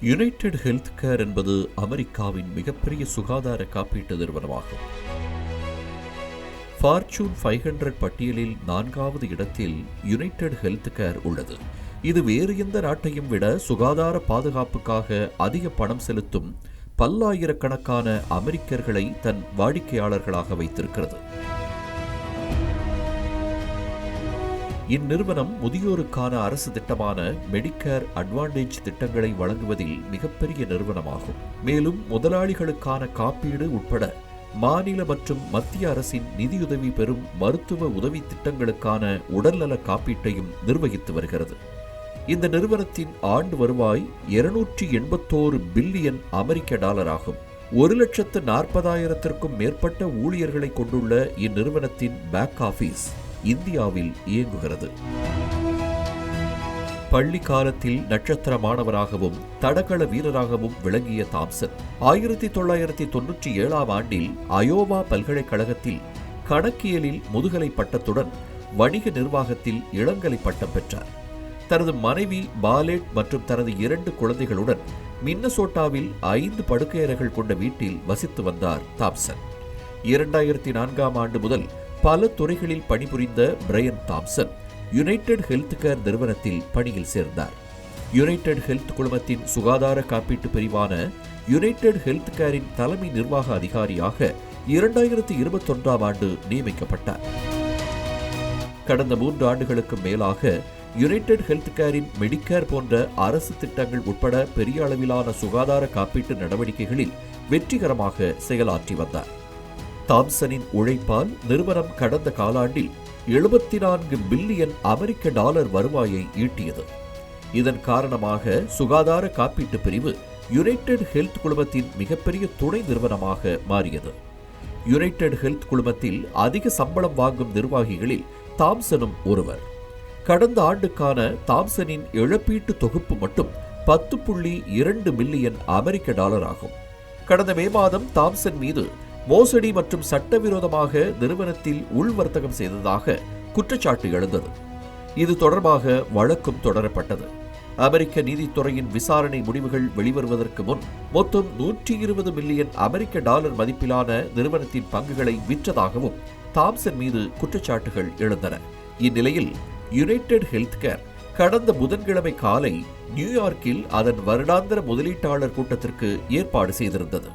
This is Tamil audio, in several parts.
யுனைடெட் ஹெல்த் கேர் என்பது அமெரிக்காவின் மிகப்பெரிய சுகாதார காப்பீட்டு நிறுவனமாகும். ஃபார்ச்சூன் ஃபைவ் ஹண்ட்ரட் பட்டியலில் நான்காவது இடத்தில் யுனைடெட் ஹெல்த் கேர் உள்ளது. இது வேறு எந்த நாட்டையும் விட சுகாதார பாதுகாப்புக்காக அதிக பணம் செலுத்தும் பல்லாயிரக்கணக்கான அமெரிக்கர்களை தன் வாடிக்கையாளர்களாக வைத்திருக்கிறது. இந்நிறுவனம் முதியோருக்கான அரசு திட்டமான மெடிக்கேர் அட்வான்டேஜ் திட்டங்களை வழங்குவதில் மிகப்பெரிய நிறுவனமாகும். மேலும் முதலாளிகளுக்கான காப்பீடு உட்பட மாநில மற்றும் மத்திய அரசின் நிதியுதவி பெறும் மருத்துவ உதவி திட்டங்களுக்கான உடல்நல காப்பீட்டையும் நிர்வகித்து வருகிறது. இந்த நிறுவனத்தின் ஆண்டு வருவாய் இருநூற்றி எண்பத்தோரு பில்லியன் அமெரிக்க டாலர் ஆகும் ஒரு லட்சத்து நாற்பதாயிரத்திற்கும் மேற்பட்ட ஊழியர்களை கொண்டுள்ள இந்நிறுவனத்தின் பேக் ஆபீஸ் இந்தியாவில் இயங்குகிறது. பள்ளி காலத்தில் நட்சத்திர மாணவராகவும் தடகள வீரராகவும் விளங்கிய தாம்சன் ஆயிரத்தி தொள்ளாயிரத்தி தொன்னூற்றி ஏழாம் ஆண்டில் அயோவா பல்கலைக்கழகத்தில் கணக்கியலில் முதுகலை பட்டத்துடன் வணிக நிர்வாகத்தில் இளங்கலை பட்டம் பெற்றார். தனது மனைவி பாலேட் மற்றும் தனது இரண்டு குழந்தைகளுடன் மின்னசோட்டாவில் ஐந்து படுக்கையறைகள் கொண்ட வீட்டில் வசித்து வந்தார் தாம்சன். இரண்டாயிரத்தி நான்காம் ஆண்டு முதல் பல துறைகளில் பணிபுரிந்த Brian Thompson United health care நிறுவனத்தில் பணியில் சேர்ந்தார். யுனைடெட் ஹெல்த் குழுமத்தின் சுகாதார காப்பீட்டு பிரிவான யுனைடெட் ஹெல்த் கேரின் தலைமை நிர்வாக அதிகாரியாக இரண்டாயிரத்தி இருபத்தொன்றாம் ஆண்டு நியமிக்கப்பட்டார். கடந்த மூன்று ஆண்டுகளுக்கு மேலாக யுனைடெட் ஹெல்த் கேரின் மெடிக்கேர் போன்ற அரசு திட்டங்கள் உட்பட பெரிய அளவிலான சுகாதார காப்பீட்டு நடவடிக்கைகளில் வெற்றிகரமாக செயலாற்றி வந்தார். தாம்சனின் உழைப்பால் நிறுவனம் கடந்த காலாண்டில் எழுபத்தி நான்கு பில்லியன் அமெரிக்க டாலர் வருவாயை ஈட்டியது. இதன் காரணமாக சுகாதார காப்பீட்டு பிரிவு யுனைடெட் ஹெல்த் குழுமத்தின் மிகப்பெரிய துணை நிறுவனமாக மாறியது. யுனைடெட் ஹெல்த் குழுமத்தில் அதிக சம்பளம் வாங்கும் நிர்வாகிகளில் தாம்சனும் ஒருவர். கடந்த ஆண்டுக்கான தாம்சனின் இழப்பீட்டு தொகுப்பு மட்டும் பத்து புள்ளி இரண்டு மில்லியன் அமெரிக்க டாலர் ஆகும். கடந்த மே மாதம் தாம்சன் மீது மோசடி மற்றும் சட்டவிரோதமாக நிறுவனத்தில் உள்வர்த்தகம் செய்ததாக குற்றச்சாட்டு எழுந்தது. இது தொடர்பாக வழக்கும் தொடரப்பட்டது. அமெரிக்க நீதித்துறையின் விசாரணை முடிவுகள் வெளிவருவதற்கு முன் மொத்தம் நூற்றி இருபது மில்லியன் அமெரிக்க டாலர் மதிப்பிலான நிறுவனத்தின் பங்குகளை விற்றதாகவும் தாம்சன் மீது குற்றச்சாட்டுகள் எழுந்தன. இந்நிலையில் யுனைடெட் ஹெல்த் கேர் கடந்த புதன்கிழமை காலை நியூயார்க்கில் அதன் வருடாந்திர முதலீட்டாளர் கூட்டத்திற்கு ஏற்பாடு செய்திருந்தது.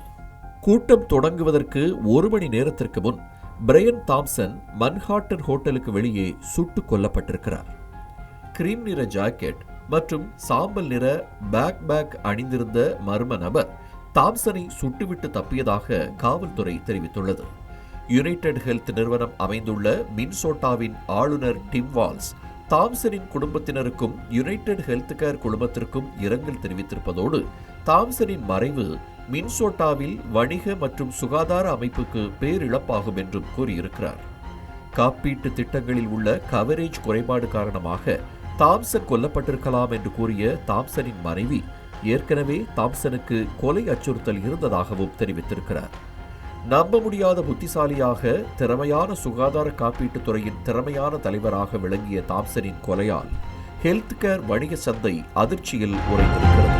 கூட்டம் தொடங்குவதற்கு ஒரு மணி நேரத்திற்கு முன் பிரையன் தாம்சன் மன்ஹாட்டன் ஹோட்டலுக்கு வெளியே சுட்டுக் கொல்லப்பட்டிருக்கிறார். கிரீம் நிற ஜாக்கெட் மற்றும் சாம்பல் நிற பேக் பேக் அணிந்திருந்த மர்ம நபர் தாம்சனை சுட்டுவிட்டு தப்பியதாக காவல்துறை தெரிவித்துள்ளது. யுனைடெட் ஹெல்த் நிறுவனம் அமைந்துள்ள மின்சோட்டாவின் ஆளுநர் டிம் வால்ஸ் தாம்சனின் குடும்பத்தினருக்கும் யுனைடெட் ஹெல்த் கேர் குழுமத்திற்கும் இரங்கல் தெரிவித்திருப்பதோடு தாம்சனின் மறைவு மின்சோட்டாவில் வணிக மற்றும் சுகாதார அமைப்புக்கு பேரிழப்பாகும் என்றும் கூறியிருக்கிறார். காப்பீட்டு திட்டங்களில் உள்ள கவரேஜ் குறைபாடு காரணமாக தாம்சன் கொல்லப்பட்டிருக்கலாம் என்று கூறிய தாம்சனின் மனைவி ஏற்கனவே தாம்சனுக்கு கொலை அச்சுறுத்தல் இருந்ததாகவும் தெரிவித்திருக்கிறார். நம்ப முடியாத புத்திசாலியாக திறமையான சுகாதார காப்பீட்டுத் துறையின் திறமையான தலைவராக விளங்கிய தாம்சனின் கொலையால் ஹெல்த் கேர் வணிக சந்தை அதிர்ச்சியில் உறைந்திருக்கிறது.